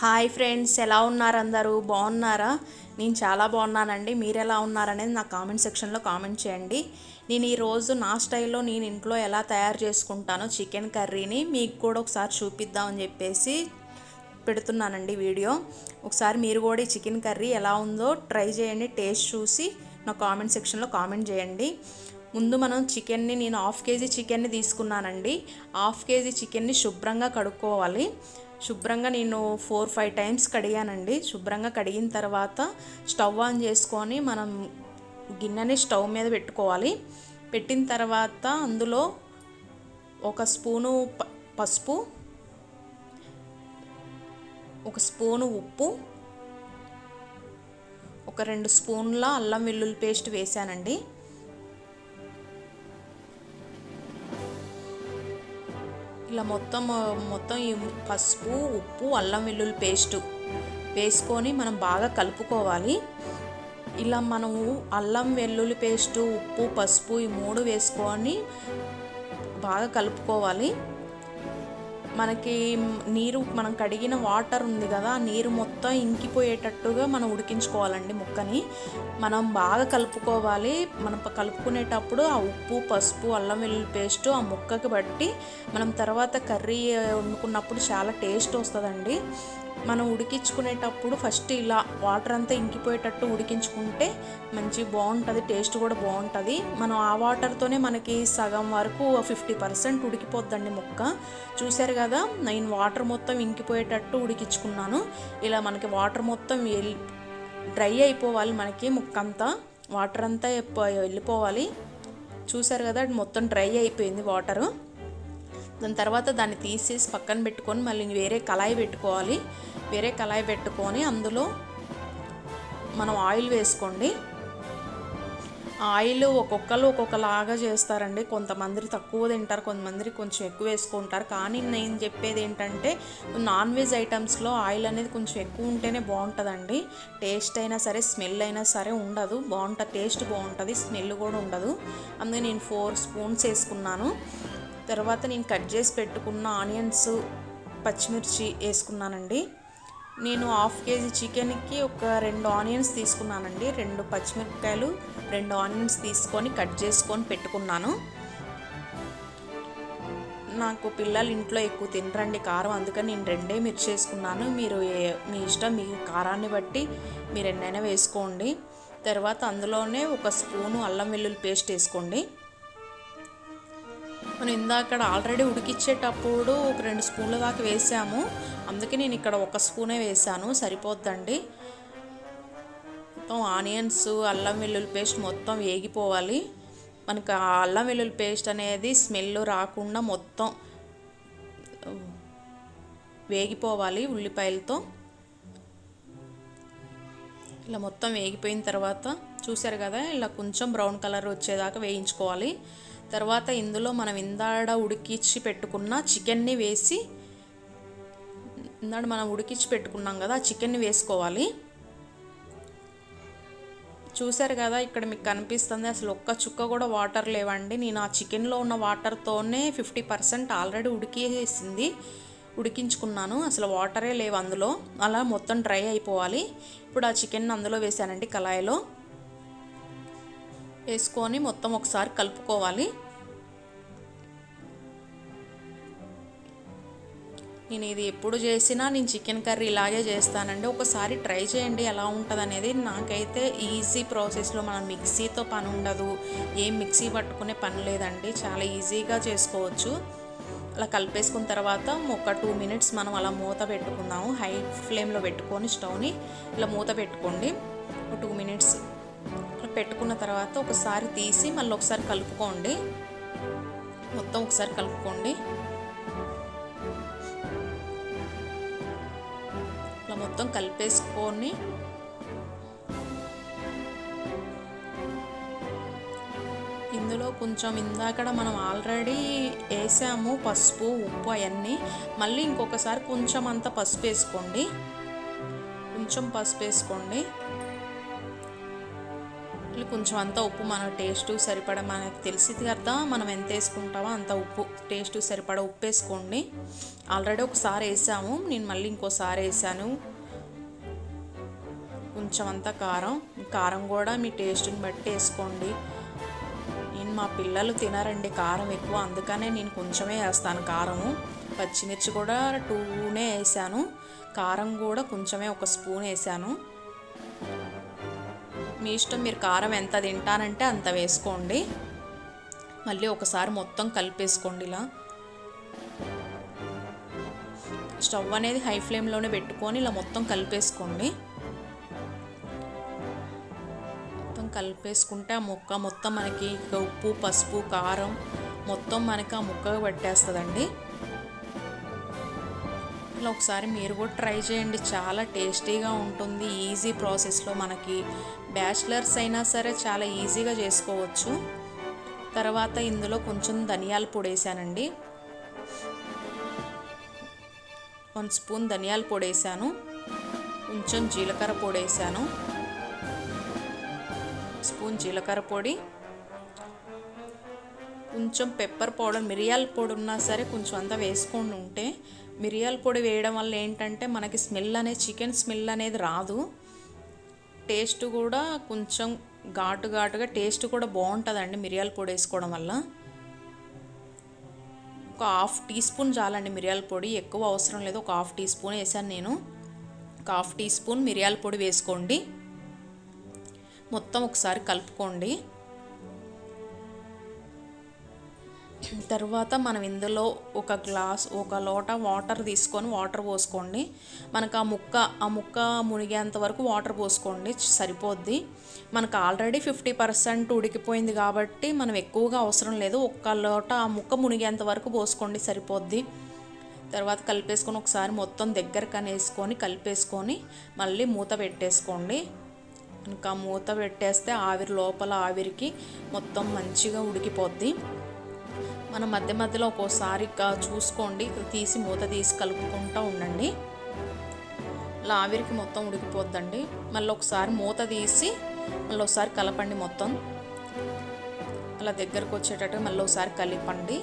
Hi friends ఎలా ఉన్నారు అందరూ? బాగున్నారా? నేను చాలా బాగున్నానండి. మీరు ఎలా ఉన్నారనేది నా కామెంట్ సెక్షన్లో కామెంట్ చేయండి. నేను ఈరోజు నా స్టైల్లో నేను ఇంట్లో ఎలా తయారు చేసుకుంటానో చికెన్ కర్రీని మీకు కూడా ఒకసారి చూపిద్దామని చెప్పేసి పెడుతున్నానండి వీడియో. ఒకసారి మీరు కూడా ఈ చికెన్ కర్రీ ఎలా ఉందో ట్రై చేయండి టేస్ట్ చూసి నా కామెంట్ సెక్షన్లో కామెంట్ చేయండి. ముందు మనం చికెన్ని నేను హాఫ్ కేజీ చికెన్ని తీసుకున్నానండి. హాఫ్ కేజీ చికెన్ని శుభ్రంగా కడుక్కోవాలి. శుభ్రంగా నేను ఫోర్ ఫైవ్ టైమ్స్ కడిగానండి. శుభ్రంగా కడిగిన తర్వాత స్టవ్ ఆన్ చేసుకొని మనం గిన్నెని స్టవ్ మీద పెట్టుకోవాలి. పెట్టిన తర్వాత అందులో ఒక స్పూను ప- పసుపు ఒక స్పూను ఉప్పు ఒక రెండు స్పూన్ల అల్లం వెల్లుల్లి పేస్ట్ వేసానండి. ఇలా మొత్తం మొత్తం ఈ పసుపు ఉప్పు అల్లం వెల్లుల్లి పేస్ట్ వేసుకొని మనం బాగా కలుపుకోవాలి. ఇలా మనము అల్లం వెల్లుల్లి పేస్టు ఉప్పు పసుపు ఈ మూడు వేసుకొని బాగా కలుపుకోవాలి. మనకి నీరు మనం కడిగిన వాటర్ ఉంది కదా ఆ నీరు మొత్తం ఇంకిపోయేటట్టుగా మనం ఉడికించుకోవాలండి ముక్కని. మనం బాగా కలుపుకోవాలి. మనం కలుపుకునేటప్పుడు ఆ ఉప్పు పసుపు అల్లం వెల్లుల్లి పేస్ట్ ఆ ముక్కకి బట్టి మనం తర్వాత కర్రీ వండుకున్నప్పుడు చాలా టేస్ట్ వస్తుందండి. మనం ఉడికించుకునేటప్పుడు ఫస్ట్ ఇలా వాటర్ అంతా ఇంకిపోయేటట్టు ఉడికించుకుంటే మంచి బాగుంటుంది టేస్ట్ కూడా బాగుంటుంది. మనం ఆ వాటర్తోనే మనకి సగం వరకు ఫిఫ్టీ పర్సెంట్ ఉడికిపోద్దండి ముక్క. చూశారు కదా నేను వాటర్ మొత్తం ఇంకిపోయేటట్టు ఉడికించుకున్నాను. ఇలా మనకి వాటర్ మొత్తం వెళ్ళి డ్రై అయిపోవాలి మనకి ముక్క అంతా వాటర్ అంతా వెళ్ళిపోవాలి. చూశారు కదా అది మొత్తం డ్రై అయిపోయింది వాటరు దాని తర్వాత దాన్ని తీసేసి పక్కన పెట్టుకొని మళ్ళీ వేరే కళాయి పెట్టుకోవాలి. వేరే కళాయి పెట్టుకొని అందులో మనం ఆయిల్ వేసుకోండి. ఆయిల్ ఒక్కొక్కరు ఒక్కొక్కలాగా చేస్తారండి. కొంతమంది తక్కువ తింటారు కొంతమంది కొంచెం ఎక్కువ వేసుకుంటారు. కానీ నేను చెప్పేది ఏంటంటే నాన్ వెజ్ ఐటమ్స్లో ఆయిల్ అనేది కొంచెం ఎక్కువ ఉంటేనే బాగుంటుందండి. టేస్ట్ అయినా సరే స్మెల్ అయినా సరే ఉండదు. బాగుంటుంది టేస్ట్ బాగుంటుంది స్మెల్ కూడా ఉండదు. అందుకే నేను ఫోర్ స్పూన్స్ వేసుకున్నాను. తర్వాత నేను కట్ చేసి పెట్టుకున్న ఆనియన్స్ పచ్చిమిర్చి వేసుకున్నానండి. నేను హాఫ్ కేజీ చికెన్కి ఒక రెండు ఆనియన్స్ తీసుకున్నానండి. రెండు పచ్చిమిరపకాయలు రెండు ఆనియన్స్ తీసుకొని కట్ చేసుకొని పెట్టుకున్నాను. నాకు పిల్లలు ఇంట్లో ఎక్కువ తినరండి కారం అందుకని నేను రెండే మిర్చి వేసుకున్నాను. మీరు మీ ఇష్టం మీ కారాన్ని బట్టి మీరు ఎన్నైనా వేసుకోండి. తర్వాత అందులోనే ఒక స్పూను అల్లం వెల్లుల్లి పేస్ట్ వేసుకోండి. మనం ఇందాక ఆల్రెడీ ఉడికిచ్చేటప్పుడు ఒక రెండు స్పూన్ల దాకా వేసాము. అందుకే నేను ఇక్కడ ఒక స్పూనే వేసాను. సరిపోద్దండి. మొత్తం ఆనియన్స్ అల్లం వెల్లుల్లి పేస్ట్ మొత్తం వేగిపోవాలి. మనకు ఆ అల్లం వెల్లుల్లి పేస్ట్ అనేది స్మెల్ రాకుండా మొత్తం వేగిపోవాలి ఉల్లిపాయలతో. ఇలా మొత్తం వేగిపోయిన తర్వాత చూసారు కదా ఇలా కొంచెం బ్రౌన్ కలర్ వచ్చేదాకా వేయించుకోవాలి. తర్వాత ఇందులో మనం ఇందాడ ఉడికించి పెట్టుకున్న చికెన్ని వేసి ఇందాడ మనం ఉడికించి పెట్టుకున్నాం కదా ఆ చికెన్ని వేసుకోవాలి. చూసారు కదా ఇక్కడ మీకు కనిపిస్తుంది అసలు ఒక్క చుక్క కూడా వాటర్ లేవండి. నేను ఆ చికెన్లో ఉన్న వాటర్తోనే ఫిఫ్టీ పర్సెంట్ ఆల్రెడీ ఉడికేసింది ఉడికించుకున్నాను. అసలు వాటరే లేవు అందులో. అలా మొత్తం డ్రై అయిపోవాలి. ఇప్పుడు ఆ చికెన్ అందులో వేసానండి కళాయిలో. వేసుకొని మొత్తం ఒకసారి కలుపుకోవాలి. నేను ఇది ఎప్పుడు చేసినా నేను చికెన్ కర్రీ ఇలాగే చేస్తానండి. ఒకసారి ట్రై చేయండి ఎలా ఉంటుంది అనేది నాకైతే ఈజీ ప్రాసెస్లో మనం మిక్సీతో పని ఉండదు. ఏం మిక్సీ పట్టుకునే పని లేదండి. చాలా ఈజీగా చేసుకోవచ్చు. అలా కలిపేసుకున్న తర్వాత ఒక టూ మినిట్స్ మనం అలా మూత పెట్టుకుందాము. హై ఫ్లేమ్లో పెట్టుకొని స్టవ్ని ఇలా మూత పెట్టుకోండి. ఒక టూ మినిట్స్ పెట్టుకున్న తర్వాత ఒకసారి తీసి మళ్ళీ ఒకసారి కలుపుకోండి. మొత్తం ఒకసారి కలుపుకోండి. ఇలా మొత్తం కలిపేసుకొని ఇందులో కొంచెం ఇందాకడ మనం ఆల్రెడీ వేసాము పసుపు ఉప్పు అవన్నీ. మళ్ళీ ఇంకొకసారి కొంచెం అంత పసుపు వేసుకోండి. కొంచెం పసుపు వేసుకోండి. కొంచెం అంత ఉప్పు మన టేస్ట్ సరిపడా మనకు తెలిసింది కదా మనం ఎంత వేసుకుంటామో అంత ఉప్పు టేస్ట్ సరిపడా ఉప్పు వేసుకోండి. ఆల్రెడీ ఒకసారి వేసాము నేను మళ్ళీ ఇంకోసారి వేసాను. కొంచెం అంత కారం కారం కూడా మీ టేస్ట్ని బట్టి వేసుకోండి. నేను మా పిల్లలు తినారండి కారం ఎక్కువ అందుకనే నేను కొంచెమే వేస్తాను కారము. పచ్చిమిర్చి కూడా టూనే వేసాను కారం కూడా కొంచెమే ఒక స్పూన్ వేసాను. మీ ఇష్టం మీరు కారం ఎంత తింటానంటే అంత వేసుకోండి. మళ్ళీ ఒకసారి మొత్తం కలిపేసుకోండి ఇలా. స్టవ్ అనేది హై ఫ్లేమ్లోనే పెట్టుకొని ఇలా మొత్తం కలిపేసుకోండి. మొత్తం కలిపేసుకుంటే ఆ ముక్క మొత్తం మనకి ఉప్పు పసుపు కారం మొత్తం మనకి ఆ ముక్కగా పట్టేస్తుందండి. ఇలా ఒకసారి మీరు కూడా ట్రై చేయండి. చాలా టేస్టీగా ఉంటుంది. ఈజీ ప్రాసెస్లో మనకి బ్యాచిలర్స్ అయినా సరే చాలా ఈజీగా చేసుకోవచ్చు. తర్వాత ఇందులో కొంచెం ధనియాల పొడి వేసానండి. వన్ స్పూన్ ధనియాల పొడి వేసాను. కొంచెం జీలకర్ర పొడి వేసాను. స్పూన్ జీలకర్ర పొడి. కొంచెం పెప్పర్ పౌడర్ మిరియాల పొడి ఉన్నా సరే కొంచెం అంతా వేసుకొని ఉంటే మిరియాల పొడి వేయడం వల్ల ఏంటంటే మనకి స్మెల్ అనేది చికెన్ స్మెల్ అనేది రాదు. టేస్ట్ కూడా కొంచెం ఘాటు ఘాటుగా టేస్ట్ కూడా బాగుంటుందండి మిరియాల పొడి వేసుకోవడం వల్ల. ఒక హాఫ్ టీ స్పూన్ చాలండి మిరియాల పొడి. ఎక్కువ అవసరం లేదు. ఒక హాఫ్ టీ స్పూన్ వేసాను నేను. ఒక హాఫ్ టీ స్పూన్ మిరియాల పొడి వేసుకోండి. మొత్తం ఒకసారి కలుపుకోండి. తర్వాత మనం ఇందులో ఒక గ్లాస్ ఒక లోట వాటర్ తీసుకొని వాటర్ పోసుకోండి. మనకు ఆ ముక్క ఆ ముక్క మునిగేంత వరకు వాటర్ పోసుకోండి. సరిపోద్ది. మనకు ఆల్రెడీ ఫిఫ్టీ పర్సెంట్ ఉడికిపోయింది కాబట్టి మనం ఎక్కువగా అవసరం లేదు. ఒక్క లోట ఆ ముక్క మునిగేంత వరకు పోసుకోండి సరిపోద్ది. తర్వాత కలిపేసుకొని ఒకసారి మొత్తం దగ్గర వేసుకొని కలిపేసుకొని మళ్ళీ మూత పెట్టేసుకోండి. ఇంకా మూత పెట్టేస్తే ఆవిరి లోపల ఆవిరికి మొత్తం మంచిగా ఉడికిపోద్ది. మనం మధ్య మధ్యలో ఒక్కోసారి చూసుకోండి తీసి మూత తీసి కలుపుకుంటూ ఉండండి. ఇలా ఆవిరికి మొత్తం ఉడికిపోద్దండి. మళ్ళీ ఒకసారి మూత తీసి మళ్ళీ ఒకసారి కలపండి మొత్తం. అలా దగ్గరకు వచ్చేటట్టు మళ్ళీ ఒకసారి కలిపండి.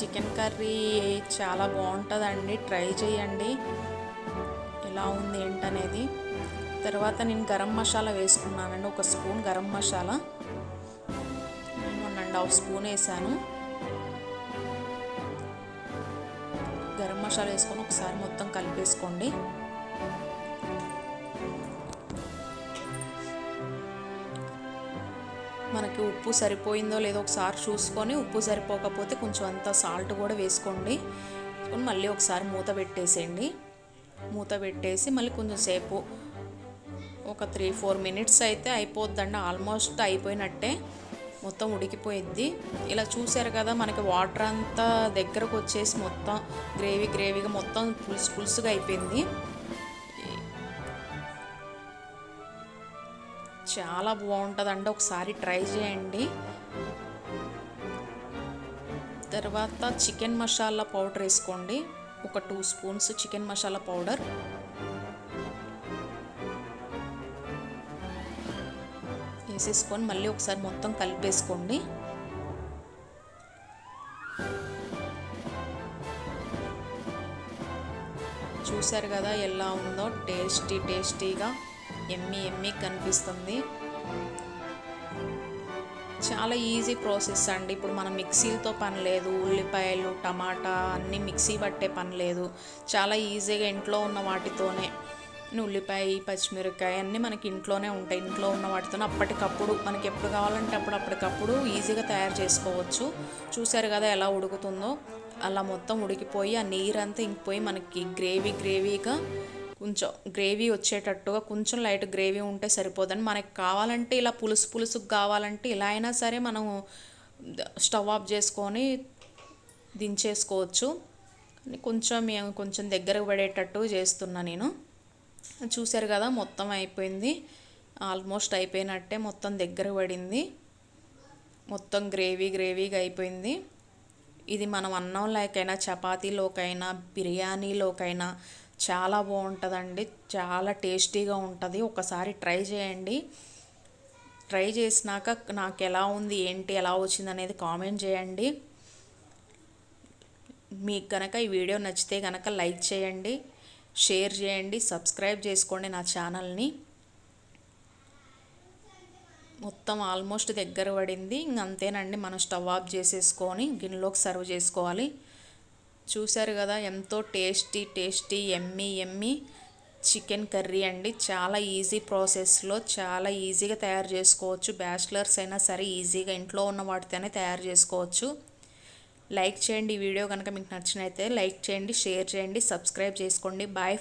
చికెన్ కర్రీ చాలా బాగుంటుందండి. ట్రై చేయండి. ఎలా ఉంది ఏంటనేది. తర్వాత నేను గరం మసాలా వేసుకున్నానండి. ఒక spoon garam masala. And half spoon వేసాను. గరం మసాలా వేసుకొని ఒకసారి మొత్తం కలిపేసుకోండి. మనకి ఉప్పు సరిపోయిందో లేదో ఒకసారి చూసుకొని ఉప్పు సరిపోకపోతే కొంచెం అంత సాల్ట్ కూడా వేసుకోండి. మళ్ళీ ఒకసారి మూత పెట్టేసేయండి. మూత పెట్టేసి మళ్ళీ కొంచెం సేపు ఒక త్రీ ఫోర్ మినిట్స్ అయితే అయిపోద్దండి. ఆల్మోస్ట్ అయిపోయినట్టే. మొత్తం ఉడికిపోయిద్ది. ఇలా చూసారు కదా మనకి వాటర్ అంతా దగ్గరకు వచ్చేసి మొత్తం గ్రేవీ గ్రేవీగా మొత్తం పులుసు పులుసుగా అయిపోయింది. చాలా బాగుంటుందండి ఒకసారి ట్రై చేయండి. తర్వాత చికెన్ మసాలా పౌడర్ వేసుకోండి. ఒక two spoons chicken masala powder. వేసేసుకొని మళ్ళీ ఒకసారి మొత్తం కలిపేసుకోండి. చూసారు కదా ఎలా ఉందో? టేస్టీ టేస్టీగా ఎమ్మి ఎమ్మి కనిపిస్తుంది. చాలా ఈజీ ప్రాసెస్ అండి. ఇప్పుడు మనం మిక్సీతో పని లేదు. ఉల్లిపాయలు టమాటా అన్నీ మిక్సీ పట్టే పని లేదు. చాలా ఈజీగా ఇంట్లో ఉన్న వాటితోనే. ఉల్లిపాయ పచ్చిమిరపకాయ అన్నీ మనకి ఇంట్లోనే ఉంటాయి. ఇంట్లో ఉన్న వాటితో అప్పటికప్పుడు మనకి ఎప్పుడు కావాలంటే అప్పుడు అప్పటికప్పుడు ఈజీగా తయారు చేసుకోవచ్చు. చూసారు కదా ఎలా ఉడుకుతుందో? అలా మొత్తం ఉడికిపోయి ఆ నీరంతా ఇంకిపోయి మనకి గ్రేవీ గ్రేవీగా కొంచెం గ్రేవీ వచ్చేటట్టుగా కొంచెం లైట్ గ్రేవీ ఉంటే సరిపోదని మనకి కావాలంటే ఇలా పులుసు పులుసుకు కావాలంటే ఇలా అయినా సరే మనం స్టవ్ ఆఫ్ చేసుకొని దించేసుకోవచ్చు. కొంచెం కొంచెం దగ్గరకు పడేటట్టు చేస్తున్నా నేను. చూశారు కదా మొత్తం అయిపోయింది. ఆల్మోస్ట్ అయిపోయినట్టే మొత్తం దగ్గర పడింది. మొత్తం గ్రేవీ గ్రేవీగా అయిపోయింది. ఇది మనం అన్నంలోకైనా చపాతీలోకైనా బిర్యానీలోకైనా చాలా బాగుంటుందండి. చాలా టేస్టీగా ఉంటుంది. ఒకసారి ట్రై చేయండి. ట్రై చేసినాక నాకు ఎలా ఉంది ఏంటి ఎలా వచ్చింది అనేది కామెంట్ చేయండి. మీకు కనుక ఈ వీడియో నచ్చితే కనుక లైక్ చేయండి. షేర్ చేయండి సబ్స్క్రైబ్ చేసుకోండి నా ఛానల్ని. మొత్తం ఆల్మోస్ట్ దగ్గర పడింది. ఇంక అంతేనండి మనం స్టవ్ ఆఫ్ చేసేసుకొని గిన్నెలోకి సర్వ్ చేసుకోవాలి. చూశారు కదా ఎంతో tasty tasty yummy yummy chicken curry అండి. చాలా ఈజీ ప్రాసెస్లో చాలా ఈజీగా తయారు చేసుకోవచ్చు. బ్యాచిలర్స్ అయినా సరే ఈజీగా ఇంట్లో ఉన్న వాటితోనే తయారు చేసుకోవచ్చు. లైక్ చేయండి ఈ వీడియో కనుక మీకు నచ్చినైతే లైక్ చేయండి షేర్ చేయండి సబ్స్క్రైబ్ చేసుకోండి. బాయ్